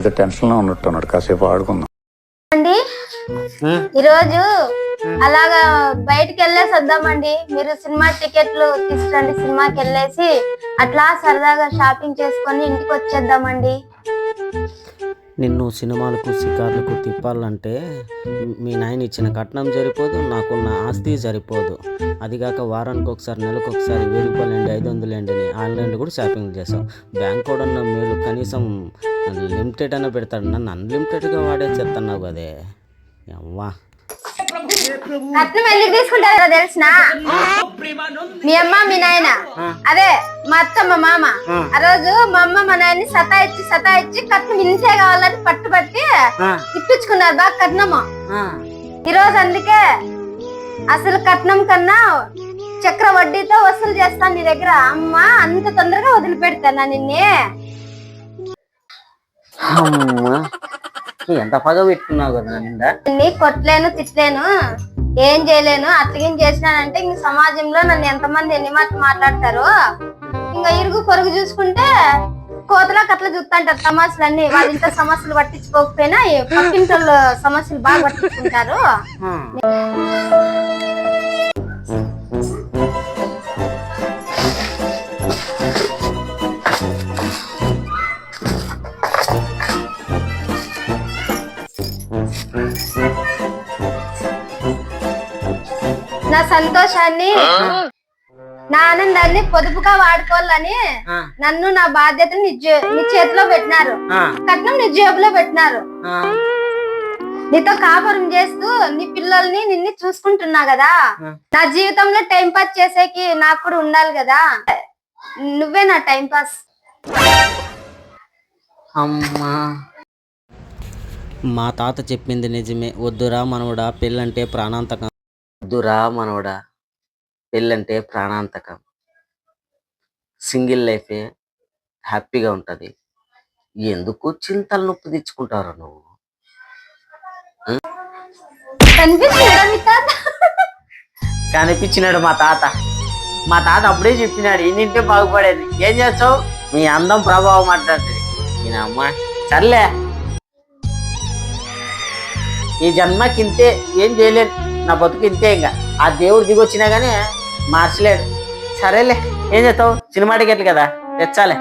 పెద్ద టెన్షన్లో కాసేపు ఆడుకుందాం. అండి ఈరోజు అలాగా బయటికి వెళ్ళేసి వద్దామండి మీరు సినిమా టికెట్లు తీసుకురండి. సినిమాకి వెళ్ళేసి అట్లా సరదాగా షాపింగ్ చేసుకొని ఇంటికి వచ్చేద్దామండి నిన్ను సినిమాలకు షికార్లకు తిప్పాలంటే మీ నాయన ఇచ్చిన కట్నం సరిపోదు నాకున్న ఆస్తి సరిపోదు. అదిగాక వారానికి ఒకసారి నెలకు ఒకసారి వెయ్యి రూపాయలండి ఐదు వందలు అని ఆన్లైన్లో కూడా షాపింగ్ చేసాం బ్యాంక్ కూడా ఉన్న మీరు కనీసం లిమిటెడ్ అయినా పెడతాడు. నన్ను అన్లిమిటెడ్గా వాడే చెప్తున్నావు కదే. అవ్వా కట్నం వెళ్ళి తీసుకుంటారా తెలిసిన? మీ అమ్మ మీ నాయన. అదే మా అత్త మా మామ. ఆ. రోజు మా అమ్మ మా నాయన్ని సతాయిచ్చి సతాయిచ్చి కట్నం ఇంతే కావాలని పట్టుబట్టి ఇప్పించుకున్నారు. బాగా కట్నము. ఈ రోజు అందుకే అసలు కట్నం కన్నా చక్ర వడ్డీతో వసూలు చేస్తాను నీ దగ్గర. అమ్మ అంత తొందరగా వదిలిపెడతానా నిన్నే? అమ్మా ఎంత పగ పెట్టుకున్నావు కదా నిండా? కొట్టలేను తిట్టలేను ఏం చేయలేను అట్లగేం చేసినానంటే ఇంక సమాజంలో నన్ను ఎంతమంది ఎన్ని మాటలు మాట్లాడతారు. ఇంకా ఇరుగు పొరుగు చూసుకుంటే కోతలా కట్ల చూస్తుంటారు సమస్యలు అన్ని వాళ్ళ ఇంట్లో సమస్యలు పట్టించుకోకపోయినా ఈ పక్కింటోళ్ళ సమస్యలు బాగా పట్టించుకుంటారు. నా సంతోషాన్ని నా ఆనందాన్ని పొదుపుగా వాడుకోవాలని నన్ను నా బాధ్యతను నీ చేతిలో పెట్టినారు. కట్నం నీ జేబులో పెట్టినారు. నీతో కాపురం చేస్తూ నీ పిల్లల్ని నిన్ను చూసుకుంటున్నా కదా. నా జీవితంలో టైం పాస్ చేసేకి నాకు కూడా ఉండాలి కదా. నువ్వే నా టైం పాస్. అమ్మా. మా తాత చెప్పింది నిజమే. వద్దురా మనవడా పెళ్ళంటే ప్రాణాంతకం. వద్దురా మనవడా. పెళ్ళంటే ప్రాణాంతకం. సింగిల్ లైఫే హ్యాపీగా ఉంటుంది. ఎందుకు చింతలు నొప్పి తెచ్చుకుంటారు నువ్వు? కనిపించినాడు మా తాత. మా తాత అప్పుడే చెప్పినాడు ఇన్నింటే బాగుపడేది. ఏం చేస్తావు? మీ అందం ప్రభావం మాట్లాడుతుంది ఈయన అమ్మ సర్లే. ఈ జన్మకి ఇంతే ఏం చేయలేను నా బతుకు ఇంతే ఇంకా. ఆ దేవుడు దిగొచ్చినా గానీ మార్చలేడు. సరేలే ఏం చేస్తావు? సినిమా టికెట్లు కదా తెచ్చాలే.